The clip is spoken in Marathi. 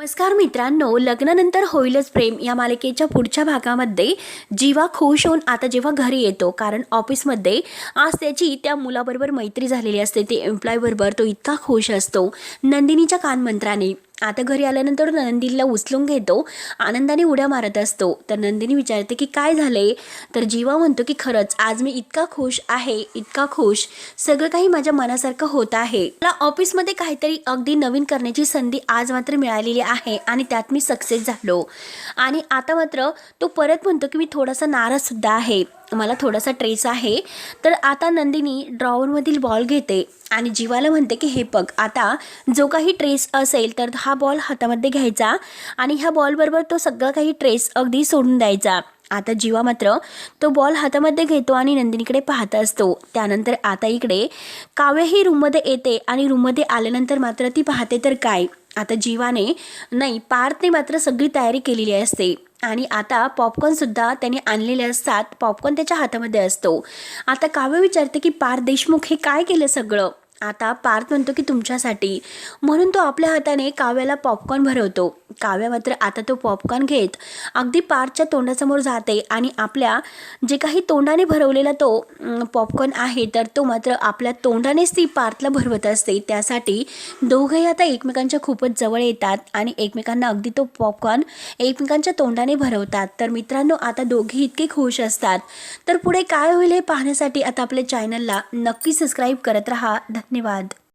नमस्कार मित्रांनो लग्नानंतर होईलच प्रेम. या मालिकेच्या पुढच्या भागामध्ये जीवा खुश होऊन आता जेव्हा घरी येतो कारण ऑफिसमध्ये आज त्याची त्या मुलाबरोबर मैत्री झालेली असते. ते एम्प्लॉयबरोबर तो इतका खुश असतो. नंदिनीच्या कानमंत्राने आता घरी आल्यानंतर नंदिनीला उचलून घेतो आनंदाने उड्या मारत असतो. तर नंदिनी विचारते की काय झाले तर जीवा म्हणतो की खरंच आज मी इतका खुश आहे इतका खुश. सगळं काही माझ्या मनासारखं होत आहे. मला ऑफिसमध्ये काहीतरी अगदी नवीन करण्याची संधी आज मात्र मिळालेली आहे आणि त्यात मी सक्सेस झालो. आणि आता मात्र तो परत म्हणतो की मी थोडासा नाराज सुद्धा आहे. मला थोडासा ट्रेस आहे. तर आता नंदिनी ड्रॉवरमधील बॉल घेते आणि जीवाला म्हणते की हे बघ आता जो काही ट्रेस असेल तर हा बॉल हातामध्ये घ्यायचा आणि ह्या बॉलबरोबर तो सगळा काही ट्रेस अगदी सोडून द्यायचा. आता जीवा मात्र तो बॉल हातामध्ये घेतो आणि नंदिनीकडे पाहत असतो. त्यानंतर आता इकडे काव्य ही रूममध्ये येते आणि रूममध्ये आल्यानंतर मात्र ती पाहते तर काय. आता जीवाने नाही पार्थने मात्र सगळी तयारी केलेली असते. आणि आता पॉपकॉर्नसुद्धा त्याने आणलेले असतात. पॉपकॉर्न त्याच्या हातामध्ये असतो. आता काव्य विचारते की पार देशमुख हे काय केलं सगळं? आता पार्थ म्हणतो की तुमच्यासाठी. म्हणून तो आपल्या हाताने काव्याला पॉपकॉर्न भरवतो. काव्य मात्र आता तो पॉपकॉर्न घेत अगदी पार्थच्या तोंडासमोर जाते आणि आपल्या जे काही तोंडाने भरवलेला तो पॉपकॉर्न आहे तर तो मात्र आपल्या तोंडानेच ती पार्थला भरवत असते. त्यासाठी दोघंही आता एकमेकांच्या खूपच जवळ येतात आणि एकमेकांना अगदी तो पॉपकॉर्न एकमेकांच्या तोंडाने भरवतात. तर मित्रांनो आता दोघे इतके खुश असतात. तर पुढे काय होईल हे पाहण्यासाठी आता आपल्या चॅनलला नक्की सबस्क्राईब करत राहा. धन्यवाद.